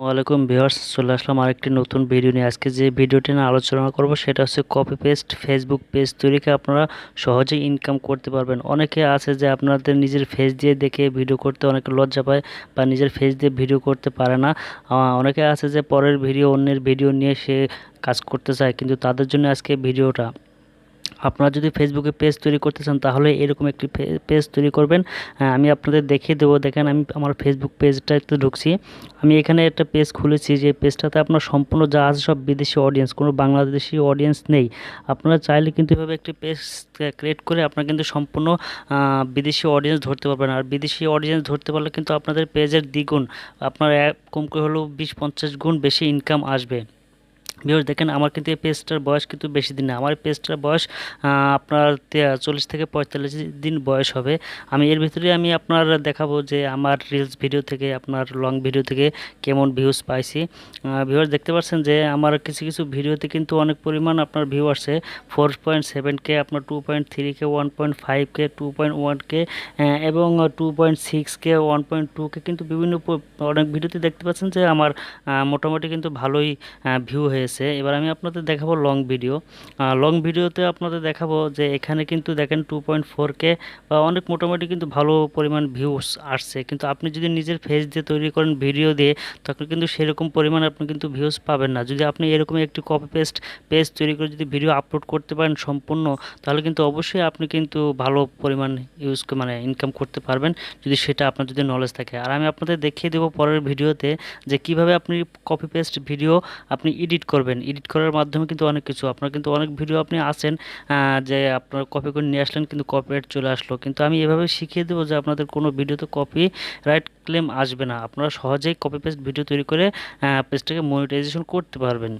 ওয়ালাইকুম ভিউয়ার্স, চলে আসলাম আরেকটি নতুন ভিডিও নিয়ে। আজকে যে ভিডিওটি নিয়ে আলোচনা করব সেটা হচ্ছে কপি পেস্ট ফেসবুক পেজ তৈরিকে আপনারা সহজেই ইনকাম করতে পারবেন। অনেকে আছে যে আপনাদের নিজের ফেস দিয়ে দেখে ভিডিও করতে অনেকে লজ্জা পায় বা নিজের ফেস দিয়ে ভিডিও করতে পারে না। অনেকে আছে যে পরের ভিডিও, অন্যের ভিডিও নিয়ে সে কাজ করতে চায়, কিন্তু তাদের জন্য আজকে ভিডিওটা আপনারা যদি ফেসবুকে পেজ তৈরি করতে চান তাহলে এরকম একটি পেজ তৈরি করবেন। হ্যাঁ, আমি আপনাদের দেখিয়ে দেবো। দেখেন আমি আমার ফেসবুক পেজটা একটু ঢুকছি। আমি এখানে একটা পেজ খুলেছি যে পেজটাতে আপনার সম্পূর্ণ যা আছে সব বিদেশি অডিয়েন্স কোনো বাংলাদেশি অডিয়েন্স নেই। আপনারা চাইলে কিন্তু এভাবে একটি পেজ ক্রিয়েট করে আপনারা কিন্তু সম্পূর্ণ বিদেশি অডিয়েন্স ধরতে পারবেন। আর বিদেশি অডিয়েন্স ধরতে পারলে কিন্তু আপনাদের পেজের দ্বিগুণ আপনার কম করে হলেও বিশ পঞ্চাশ গুণ বেশি ইনকাম আসবে। ভিউয়ার্স দেখেন, আমার কিন্তু এই পেজটার বয়স কিন্তু বেশি দিন না। আমার পেজটার বয়স আপনার চল্লিশ থেকে পঁয়তাল্লিশ দিন বয়স হবে। আমি এর ভিতরে আমি আপনার দেখাবো যে আমার রিলস ভিডিও থেকে, আপনার লং ভিডিও থেকে কেমন ভিউজ পাইছি। ভিউয়ার্স দেখতে পাচ্ছেন যে আমার কিছু কিছু ভিডিওতে কিন্তু অনেক পরিমাণ আপনার ভিউ আসছে। ফোর পয়েন্ট সেভেন কে আপনার two point three K one point five K two point one K এবং two point six K one point two K কিন্তু বিভিন্ন অনেক ভিডিওতে দেখতে পাচ্ছেন যে আমার মোটামুটি কিন্তু ভালোই ভিউ হয়েছে। এবার আমি আপনাদের দেখাবো লং ভিডিও লং ভিডিওতে আপনাদের দেখাবো যে এখানে কিন্তু দেখেন টু পয়েন্ট ফোর কে বা অনেক মোটামুটি কিন্তু ভালো পরিমাণ ভিউস আসছে। কিন্তু আপনি যদি নিজের ফেস দিয়ে তৈরি করেন ভিডিও দিয়ে, তখন কিন্তু সেরকম পরিমাণ আপনি কিন্তু ভিউজ পাবেন না। যদি আপনি এরকম একটি কপি পেস্ট পেজ তৈরি করে যদি ভিডিও আপলোড করতে পারেন সম্পূর্ণ, তাহলে কিন্তু অবশ্যই আপনি কিন্তু ভালো পরিমাণ ইউজ মানে ইনকাম করতে পারবেন, যদি সেটা আপনার যদি নলেজ থাকে। আর আমি আপনাদের দেখিয়ে দেবো পরের ভিডিওতে যে কীভাবে আপনি কপি পেস্ট ভিডিও আপনি এডিট করবেন এডিট করার মাধ্যমে কিন্তু অনেক কিছু। আপনার কিন্তু অনেক ভিডিও আপনি আসেন যে আপনার কপি করে নিয়ে আসলেন কিন্তু কপিরাইট চলে আসলো। কিন্তু আমি এভাবে শিখিয়ে দেবো যে আপনাদের কোনো ভিডিওতে কপি রাইট ক্লেম আসবে না। আপনারা সহজেই কপি পেস্ট ভিডিও তৈরি করে পেজটাকে মনিটাইজেশন করতে পারবেন।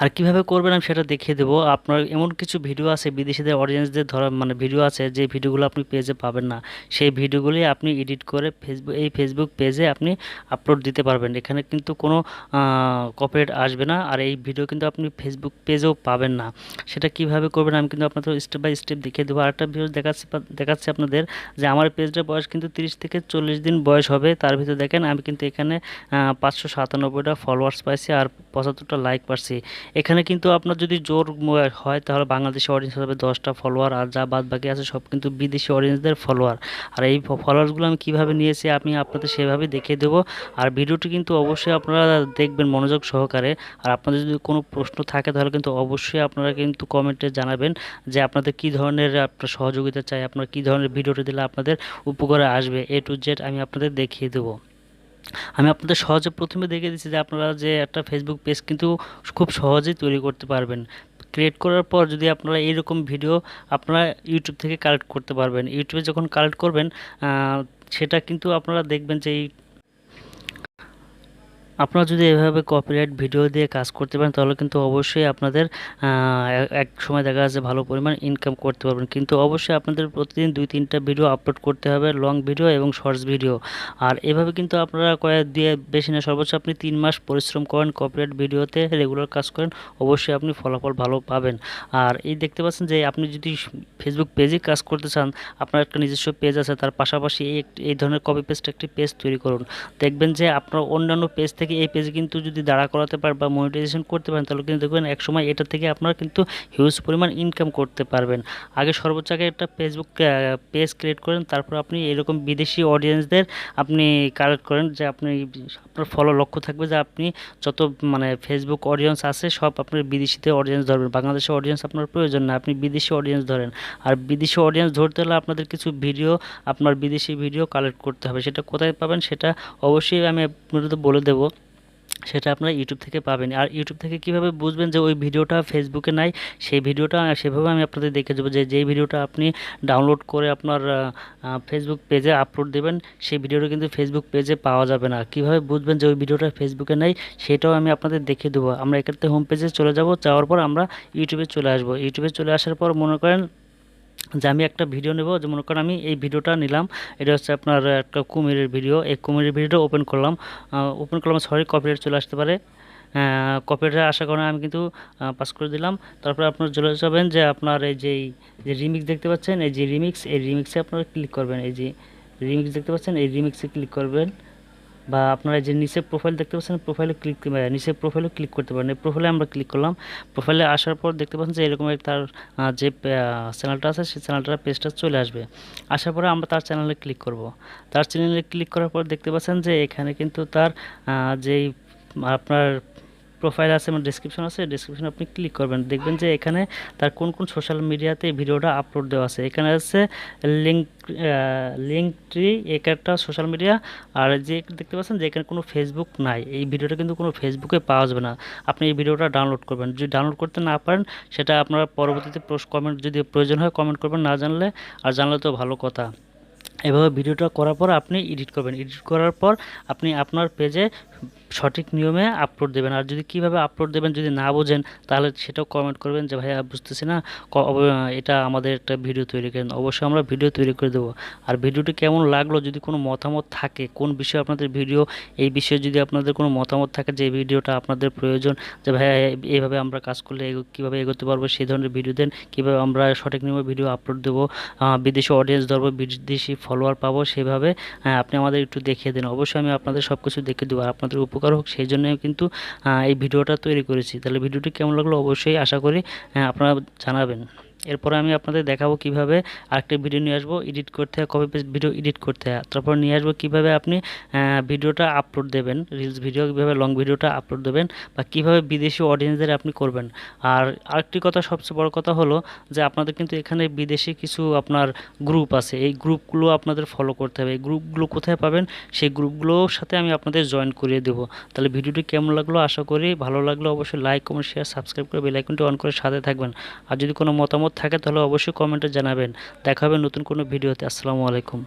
আর কীভাবে করবেন আমি সেটা দেখিয়ে দেবো। আপনার এমন কিছু ভিডিও আছে বিদেশিদের অডিয়েন্সদের ধরা মানে ভিডিও আছে যে ভিডিওগুলো আপনি পেজে পাবেন না। সেই ভিডিওগুলি আপনি এডিট করে ফেসবুক এই ফেসবুক পেজে আপনি আপলোড দিতে পারবেন। এখানে কিন্তু কোনো কপিরাইট আসবে না আর এই ভিডিও কিন্তু আপনি ফেসবুক পেজেও পাবেন না। সেটা কীভাবে করবেন আমি কিন্তু আপনাদের স্টেপ বাই স্টেপ দেখিয়ে দেবো। আরেকটা ভিডিও দেখাচ্ছি দেখাচ্ছি আপনাদের যে আমার পেজটার বয়স কিন্তু তিরিশ থেকে চল্লিশ দিন বয়স হবে। তার ভিতরে দেখেন আমি কিন্তু এখানে পাঁচশো সাতানব্বইটা ফলোয়ার্স পাইছি আর পঁচাত্তরটা লাইক পাচ্ছি এখানে কিন্তু আপনার যদি জোর হয় তাহলে বাংলাদেশি অডিয়েন্স হবে দশটা ফলোয়ার আর যা বাদ বাকি আছে সব কিন্তু বিদেশি অডিয়েন্সদের ফলোয়ার আর এই ফলোয়ার্সগুলো আমি কীভাবে নিয়েছি আমি আপনাদের সেভাবে দেখিয়ে দেবো। আর ভিডিওটি কিন্তু অবশ্যই আপনারা দেখবেন মনোযোগ সহকারে। আর আপনাদের যদি কোনো প্রশ্ন থাকে তাহলে কিন্তু অবশ্যই আপনারা কিন্তু কমেন্টে জানাবেন যে আপনাদের কী ধরনের আপনার সহযোগিতা চাই, আপনারা কী ধরনের ভিডিওটি দিলে আপনাদের উপকারে আসবে। এ টু জেড আমি আপনাদের দেখিয়ে দেবো। আমি আপনাদের সহজে প্রথমে দেখে দিচ্ছি যে আপনারা যে একটা ফেসবুক পেজ কিন্তু খুব সহজেই তৈরি করতে পারবেন। ক্রিয়েট করার পর যদি আপনারা এইরকম ভিডিও আপনারা ইউটিউব থেকে কালেক্ট করতে পারবেন। ইউটিউবে যখন কালেক্ট করবেন সেটা কিন্তু আপনারা দেখবেন যে এই আপনারা যদি এভাবে কপিরাইট ভিডিও দিয়ে কাজ করতে পারেন, তাহলে কিন্তু অবশ্যই আপনাদের এক- সময় দেখা যাচ্ছে ভালো পরিমাণ ইনকাম করতে পারবেন। কিন্তু অবশ্যই আপনাদের প্রতিদিন দুই, তিনটা ভিডিও আপলোড করতে হবে লং ভিডিও এবং শর্টস ভিডিও আর এভাবে কিন্তু আপনারা কয়েক দিয়ে বেশি না, সর্বোচ্চ আপনি তিন মাস পরিশ্রম করেন কপিরাইট ভিডিওতে রেগুলার কাজ করেন, অবশ্যই আপনি ফলাফল ভালো পাবেন। আর এই দেখতে পাচ্ছেন যে, আপনি যদি ফেসবুক পেজে কাজ করতে চান, আপনার একটা নিজস্ব পেজ আছে, তার পাশাপাশি এই এই ধরনের কপি পেস্ট একটি পেজ তৈরি করুন। দেখবেন যে আপনার অন্যান্য পেজ থেকে এই পেজ কিন্তু যদি দাঁড়া করাতে পারেন বা মনিটাইজেশন করতে পারেন, তাহলে কিন্তু দেখবেন এক সময় এটা থেকে আপনারা কিন্তু হিউজ পরিমাণ ইনকাম করতে পারবেন। আগে সর্বোচ্চ আগে একটা ফেসবুক পেজ ক্রিয়েট করেন, তারপর আপনি এরকম বিদেশি অডিয়েন্সদের আপনি কালেক্ট করেন যে আপনি, আপনার ফলো লক্ষ্য থাকবে যে আপনি যত মানে ফেসবুক অডিয়েন্স আছে সব আপনার বিদেশিতে অডিয়েন্স ধরবেন। বাংলাদেশের অডিয়েন্স আপনার প্রয়োজন না, আপনি বিদেশি অডিয়েন্স ধরেন। আর বিদেশি অডিয়েন্স ধরতে হলে আপনাদের কিছু ভিডিও আপনার বিদেশি ভিডিও কালেক্ট করতে হবে। সেটা কোথায় পাবেন সেটা অবশ্যই আমি আপনাদের বলে দেবো। সেটা আপনারা ইউটিউব থেকে পাবেন। আর ইউটিউব থেকে কীভাবে বুঝবেন যে ওই ভিডিওটা ফেসবুকে নাই, সেই ভিডিওটা সেভাবে আমি আপনাদের দেখে দেবো যে যেই ভিডিওটা আপনি ডাউনলোড করে আপনার ফেসবুক পেজে আপলোড দেবেন, সেই ভিডিওটা কিন্তু ফেসবুক পেজে পাওয়া যাবে না। কীভাবে বুঝবেন যে ওই ভিডিওটা ফেসবুকে নাই, সেটাও আমি আপনাদের দেখিয়ে দেবো। আমরা এক্ষেত্রে হোম পেজে চলে যাব, যাওয়ার পর আমরা ইউটিউবে চলে আসব। ইউটিউবে চলে আসার পর মনে করেন যে আমি একটা ভিডিও নেব, যে মনে করেন আমি এই ভিডিওটা নিলাম। এটা হচ্ছে আপনার একটা কুমিরের ভিডিও এই কুমিরের ভিডিওটা ওপেন করলাম। ওপেন করলাম সরি কপিরাইট চলে আসতে পারে। কপিরাইট আসার কারণে আমি কিন্তু পাস করে দিলাম। তারপরে আপনার চলে যাবেন যে আপনার এই যে যে রিমিক্স দেখতে পাচ্ছেন, এই যে রিমিক্স এই রিমিক্সে আপনারা ক্লিক করবেন। এই যে রিমিক্স দেখতে পাচ্ছেন, এই রিমিক্সে ক্লিক করবেন। বা আপনারা যে নিচে প্রোফাইল দেখতে পাচ্ছেন প্রোফাইলে ক্লিক নিচে প্রোফাইলে ক্লিক করতে পারেন। এই প্রোফাইলে আমরা ক্লিক করলাম। প্রোফাইলে আসার পর দেখতে পাচ্ছেন যে এরকম তার যে চ্যানেলটা আছে, সেই চ্যানেলটার পেজটা চলে আসবে। আসার পরে আমরা তার চ্যানেলে ক্লিক করব। তার চ্যানেলে ক্লিক করার পর দেখতে পাচ্ছেন যে এখানে কিন্তু তার যেই, আপনার প্রোফাইল আছে এবং ডিসক্রিপশন আছে ডিসক্রিপশনে আপনি ক্লিক করবেন। দেখবেন যে এখানে তার কোন কোন সোশ্যাল মিডিয়াতে ভিডিওটা আপলোড দেওয়া আছে। এখানে আছে লিঙ্ক লিঙ্ক ট্রি একটা সোশ্যাল মিডিয়া আর যে দেখতে পাচ্ছেন যে এখানে কোনো ফেসবুক নাই। এই ভিডিওটা কিন্তু কোনো ফেসবুকে পাওয়া যাবে না। আপনি এই ভিডিওটা ডাউনলোড করবেন। যদি ডাউনলোড করতে না পারেন, সেটা আপনারা পরবর্তীতে কমেন্ট যদি প্রয়োজন হয় কমেন্ট করবেন। না জানলে, আর জানলে তো ভালো কথা। এভাবে ভিডিওটা করার পর আপনি এডিট করবেন। এডিট করার পর আপনি আপনার পেজে সঠিক নিয়মে আপলোড দেবেন। আর যদি কীভাবে আপলোড দেবেন যদি না বোঝেন, তাহলে সেটাও কমেন্ট করবেন যে, ভাইয়া, বুঝতেছি না। এটা আমাদের একটা ভিডিও তৈরি করেন। অবশ্যই আমরা ভিডিও তৈরি করে দেবো। আর ভিডিওটি কেমন লাগল? যদি কোনো মতামত থাকে, কোন বিষয়ে আপনাদের ভিডিও এই বিষয়ে যদি আপনাদের কোনো মতামত থাকে যে ভিডিওটা আপনাদের প্রয়োজন, যে, ভাইয়া এইভাবে আমরা কাজ করলে কীভাবে এগোতে পারব সেই ধরনের ভিডিও দেন। কীভাবে আমরা সঠিক নিয়মে ভিডিও আপলোড দেবো বিদেশি অডিয়েন্স ধরবো, বিদেশি ফলোয়ার পাবো, সেভাবে আপনি আমাদের একটু দেখিয়ে দিন। অবশ্যই আমি আপনাদের সব কিছু দেখিয়ে দেবো। আর আপনাদের উপকার হোক সেই জন্য কিন্তু এই ভিডিওটা তৈরি করেছি। তাহলে ভিডিওটি কেমন লাগল অবশ্যই আশা করি আপনারা জানাবেন। এরপরে আমি আপনাদের দেখাবো কীভাবে আরেকটা ভিডিও নিয়ে আসব এডিট করতে হয় কপি পেস্ট ভিডিও এডিট করতে হয়। তারপর নিয়ে আসব কীভাবে আপনি ভিডিওটা আপলোড দেবেন রিলস ভিডিও কীভাবে লং ভিডিওটা আপলোড দেবেন বা কীভাবে বিদেশি অডিয়েন্সদের আপনি করবেন। আর আরেকটি কথা, সবচেয়ে বড় কথা হলো যে আপনাদের কিন্তু এখানে বিদেশি কিছু আপনার গ্রুপ আছে। এই গ্রুপগুলো আপনাদের ফলো করতে হবে। এই গ্রুপগুলো কোথায় পাবেন, সেই গ্রুপগুলোর সাথে আমি আপনাদের জয়েন করিয়ে দেবো। তাহলে ভিডিওটি কেমন লাগল আশা করি ভালো লাগল। অবশ্যই লাইক কমেন্ট শেয়ার সাবস্ক্রাইব করে বেল আইকনটি অন করে সাথে থাকবেন। আর যদি কোনো মতামত থাকে তাহলে অবশ্যই কমেন্টে জানাবেন। দেখা হবে নতুন কোনো ভিডিওতে আসসালামু আলাইকুম।